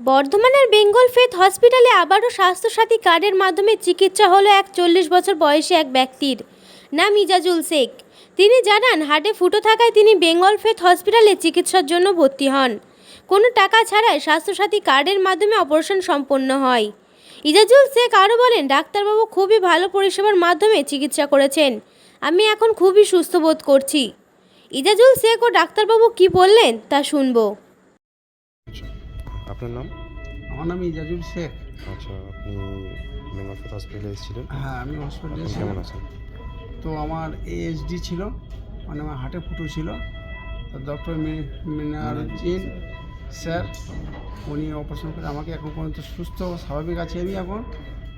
বর্ধমানের বেঙ্গল ফেথ হসপিটালে আবারও স্বাস্থ্যসাথী কার্ডের মাধ্যমে চিকিৎসা হলো এক চল্লিশ বছর বয়সী এক ব্যক্তির। নাম ইজাজুল শেখ। তিনি জানান, হার্টে ফুটো থাকায় তিনি বেঙ্গল ফেথ হসপিটালে চিকিৎসার জন্য ভর্তি হন। কোনো টাকা ছাড়াই স্বাস্থ্যসাথী কার্ডের মাধ্যমে অপারেশন সম্পন্ন হয়। ইজাজুল শেখ আরও বলেন, ডাক্তারবাবু খুবই ভালো পরিষেবার মাধ্যমে চিকিৎসা করেছেন। আমি এখন খুবই সুস্থ বোধ করছি। ইজাজুল শেখ ও ডাক্তারবাবু কি বললেন তা শুনব। আপনার নাম? আমার নাম ইজাজুল শেখ। আচ্ছা আপনি বেঙ্গল ফেথ হসপিটালে এসেছিলেন? হ্যাঁ আমি হসপিটালে কেমন আছেন? তো আমার এএসডি ছিল মানে আমার হাটে ফুটো ছিল। ডক্টর মিনারুদ্দিন স্যার উনি অপারেশন করে আমাকে এখন পর্যন্ত সুস্থ স্বাভাবিক আছে আমি এখন।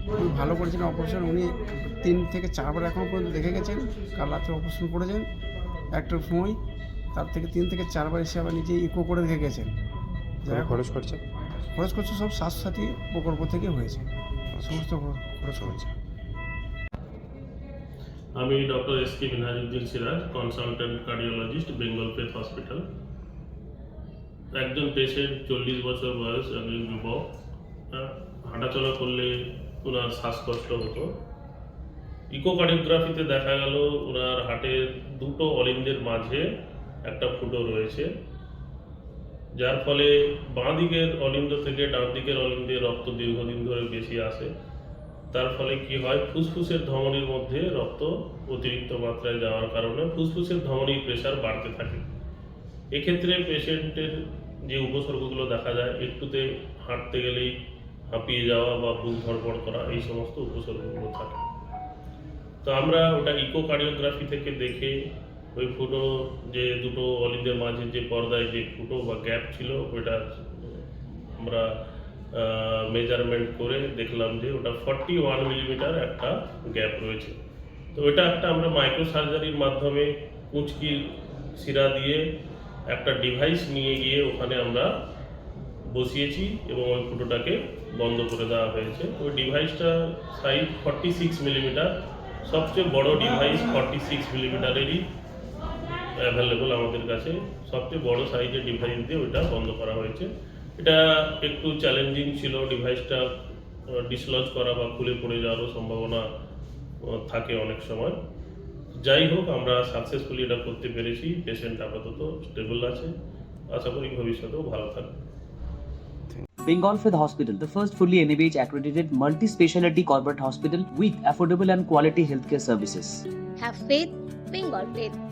খুবই ভালো করেছেন অপারেশন উনি তিন থেকে চারবার এখন পর্যন্ত দেখে গেছেন কাল রাত্রে অপারেশন করেছেন একটার সময়। তার থেকে তিন থেকে চারবার এসে আবার নিজে ইকো করে দেখে গেছেন। কত খরচ করছে? খরচ করছে সব স্বাস্থ্যসাথী প্রকল্প থেকে হয়েছে। সমস্ত খরচ হয়েছে। আমি doctor S K Minhajuddin Siraj consultant cardiologist Bengal Faith Hospital একজন পেশেন্ট চল্লিশ বছর বয়স একজন যুবক। হ্যাঁ, হাঁটাচলা করলে ওনার শ্বাসকষ্ট হতো। ইকোকার্ডিওগ্রাফিতে দেখা গেল ওনার হাটের দুটো অলিন্দের মাঝে একটা ফুটো রয়েছে। যার ফলে বাঁ দিকের অলিন্দ থেকে ডান দিকের অলিন্দে রক্ত দীর্ঘদিন ধরে বেশি আসে। তার ফলে কি হয়? ফুসফুসের ধমনির মধ্যে রক্ত অতিরিক্ত মাত্রায় যাওয়ার কারণে ফুসফুসের ধমনির প্রেশার বাড়তে থাকে। এক্ষেত্রে পেশেন্টের যে উপসর্গগুলো দেখা যায়, একটুতে হাঁটতে গেলেই হাঁপিয়ে যাওয়া বা বুক ধরপড় করা, এই সমস্ত উপসর্গগুলো থাকে। তো আমরা ওটা ইকোকার্ডিওগ্রাফি থেকে দেখে ওই ফুটো যে দুটো অলিদের মাঝে যে পর্দায় যে ফুটো বা গ্যাপ ছিল ওইটা আমরা মেজারমেন্ট করে দেখলাম যে ওটা ফর্টি ওয়ান মিলিমিটার একটা গ্যাপ রয়েছে। তো ওইটা একটা আমরা মাইক্রো সার্জারির মাধ্যমে কুচকি শিরা দিয়ে একটা ডিভাইস নিয়ে গিয়ে ওখানে আমরা বসিয়েছি এবং ওই ফুটোটাকে বন্ধ করে দেওয়া হয়েছে। ওই ডিভাইসটা সাইজ ফর্টি সিক্স মিলিমিটার সবচেয়ে বড় ডিভাইস ফর্টি সিক্স মিলিমিটারেরই অ্যাভেলেবল আমাদের কাছে সবচেয়ে বড় সাইজের ডিভাইস দিয়ে ওইটা বন্ধ করা হয়েছে এটা একটু চ্যালেঞ্জিং ছিল ডিভাইসটা ডিসলজ করা বা খুলে পড়ে যাওয়ারও সম্ভাবনা থাকে অনেক সময় যাই হোক আমরা সাকসেসফুলি এটা করতে পেরেছি পেশেন্ট আপাতত স্টেবল আছে আশা করি ভবিষ্যতেও ভালো থাকবে Bengal Fifth Hospital, the first fully NABH accredited multi speciality corporate hospital with affordable and quality healthcare services. Have faith, Bengal faith.